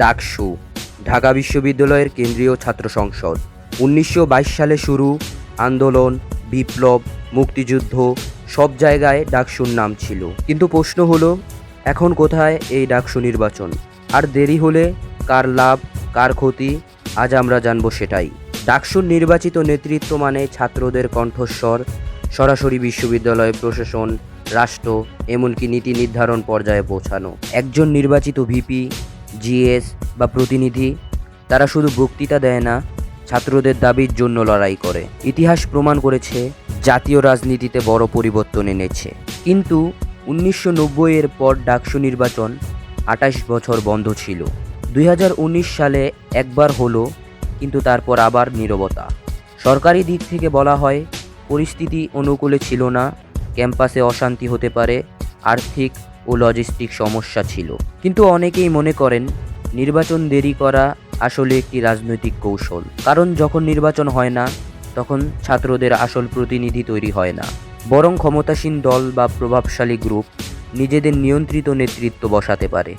ডাকসু, ঢাকা বিশ্ববিদ্যালয়ের কেন্দ্রীয় ছাত্র সংসদ। উনিশশো বাইশ সালে শুরু, আন্দোলন, বিপ্লব, মুক্তিযুদ্ধ, সব জায়গায় ডাকসুর নাম ছিল। কিন্তু প্রশ্ন হলো, এখন কোথায় এই ডাকসু নির্বাচন? আর দেরি হলে কার লাভ, কার ক্ষতি? আজ আমরা জানব সেটাই। ডাকসুর নির্বাচিত নেতৃত্ব মানে ছাত্রদের কণ্ঠস্বর, সরাসরি বিশ্ববিদ্যালয়, প্রশাসন, রাষ্ট্র, এমনকি নীতি নির্ধারণ পর্যায়ে পৌঁছানো। একজন নির্বাচিত ভিপি জিএস বা প্রতিনিধি, তারা শুধু বক্তৃতা দেয় না, ছাত্রদের দাবির জন্য লড়াই করে। ইতিহাস প্রমাণ করেছে, জাতীয় রাজনীতিতে বড় পরিবর্তন এনেছে। কিন্তু উনিশশো নব্বই এর পর ডাকসু নির্বাচন আঠাশ বছর বন্ধ ছিল। দুই হাজার উনিশ সালে একবার হলো, কিন্তু তারপর আবার নীরবতা। সরকারি দিক থেকে বলা হয়, পরিস্থিতি অনুকূলে ছিল না, ক্যাম্পাসে অশান্তি হতে পারে, আর্থিক ও লজিস্টিক সমস্যা ছিল। কিন্তু অনেকেই মনে করেন, নির্বাচন দেরি করা আসলে একটি রাজনৈতিক কৌশল। কারণ যখন নির্বাচন হয় না, তখন ছাত্রদের আসল প্রতিনিধি তৈরি হয় না। বরং ক্ষমতাসীন দল বা প্রভাবশালী গ্রুপ নিজেদের নিয়ন্ত্রিত নেতৃত্ব বসাতে পারে।